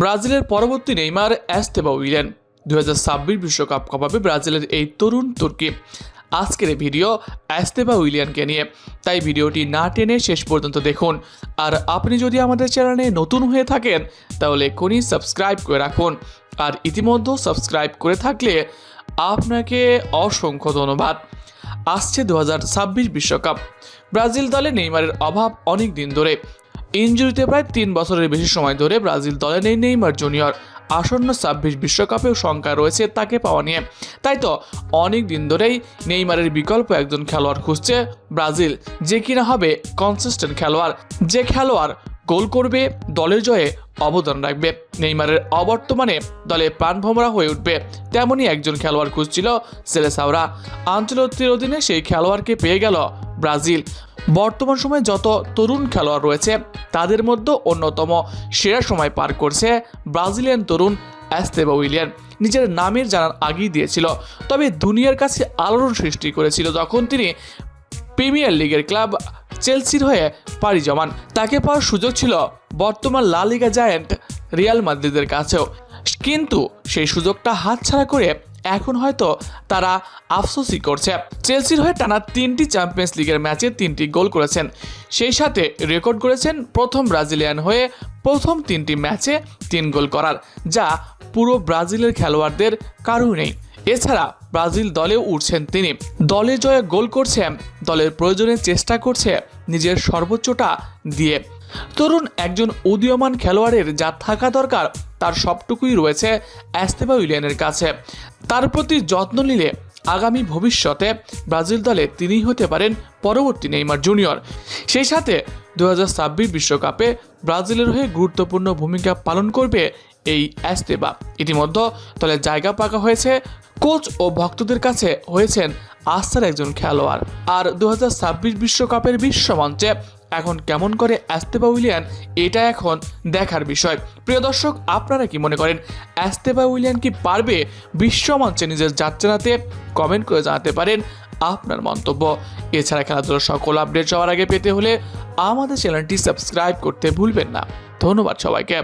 ব্রাজিলের পরবর্তী নেইমার অ্যাস্তেবা উইলেন। দু হাজার বিশ্বকাপ কাপাবে ব্রাজিলের এই তরুণ তুর্কি। আজকের এই ভিডিও অ্যাস্তেবা উইলিয়ানকে নিয়ে। তাই ভিডিওটি না টেনে শেষ পর্যন্ত দেখুন। আর আপনি যদি আমাদের চ্যানেলে নতুন হয়ে থাকেন, তাহলে এক্ষুনি সাবস্ক্রাইব করে রাখুন। আর ইতিমধ্যে সাবস্ক্রাইব করে থাকলে আপনাকে অসংখ্য ধন্যবাদ। আসছে দু বিশ্বকাপ। ব্রাজিল দলে নেইমারের অভাব অনেক দিন ধরে। ইনজুরিতে প্রায় তিন বছরের বেশি সময় ধরে ব্রাজিল দলে নেই নেইমার জুনিয়র। আসন্ন ছাব্বিশ বিশ্বকাপেও শঙ্কা রয়েছে তাকে পাওয়া নিয়ে। তাই তো অনেক দিন ধরেই নেইমারের বিকল্প একজন খেলোয়াড় খুঁজছে ব্রাজিল, যে কিনা হবে কনসিস্টেন্ট খেলোয়াড়। যে খেলোয়াড় গোল করবে, দলের জয়ে অবদান রাখবে। নেইমারের অবর্তমানে দলে প্রাণভোমরা হয়ে উঠবে, তেমনই একজন খেলোয়াড় খুঁজছিল সেলেসাওরা। আঞ্চলত্বের অধীনে সেই খেলোয়াড়কে পেয়ে গেল ব্রাজিল। বর্তমান সময়ে যত তরুণ খেলোয়াড় রয়েছে, তাদের মধ্যে অন্যতম সেরা সময় পার করছে ব্রাজিলিয়ান তরুণ অ্যাস্তেবা উইলিয়ান নিজের নামের জানার আগেই দিয়েছিল, তবে দুনিয়ার কাছে আলোড়ন সৃষ্টি করেছিল যখন তিনি প্রিমিয়ার লিগের ক্লাব চেলসির হয়ে পাড়ি জমান। তাকে পাওয়ার সুযোগ ছিল বর্তমান লা লিগা জায়ান্ট রিয়াল মাদ্রিদের কাছেও। কিন্তু সেই সুযোগটা হাতছাড়া করে এখন হয়তো তারা আফসোসই করছে। চেলসির হয়ে টানা তিনটি চ্যাম্পিয়ন্স লিগের ম্যাচে তিনটি গোল করেছেন। সেই সাথে রেকর্ড করেছেন প্রথম ব্রাজিলিয়ান হয়ে প্রথম তিনটি ম্যাচে তিন গোল করার, যা পুরো ব্রাজিলের খেলোয়াড়দের কারও নেই। এছাড়া ব্রাজিল দলেও উঠছেন তিনি। দলে জয়ে গোল করছে, দলের প্রয়োজনে চেষ্টা করছে নিজের সর্বোচ্চটা দিয়ে। তরুণ একজন উদীয়মান খেলোয়াড়ের যা থাকা দরকার, তার সবটুকুই রয়েছে অ্যাস্তেবা উইলিয়ানের কাছে। তার প্রতি যত্ন নিলে আগামী ভবিষ্যতে ব্রাজিল দলে তিনিই হতে পারেন পরবর্তী নেইমার জুনিয়র। সেই সাথে দু বিশ্বকাপে ব্রাজিলের হয়ে গুরুত্বপূর্ণ ভূমিকা পালন করবে এই অ্যাস্তেবা ইতিমধ্যে দলে জায়গা পাকা হয়েছে, কোচ ও ভক্তদের কাছে হয়েছেন আস্থার একজন খেলোয়াড়। আর দু বিশ্বকাপের বিশ্বমঞ্চে এখন কেমন করে অ্যাস্তেবা উইলিয়ান, এটা এখন দেখার বিষয়। প্রিয় দর্শক, আপনারা কি মনে করেন অ্যাস্তেবা উইলিয়ান কি পারবে? বিশ্বমঞ্চে নিজের যাত্রাতে কমেন্ট করে জানাতে পারেন আপনার মন্তব্য। এছাড়া খেলাধুলার সকল আপডেট সবার আগে পেতে হলে আমাদের চ্যানেলটি সাবস্ক্রাইব করতে ভুলবেন না। ধন্যবাদ সবাইকে।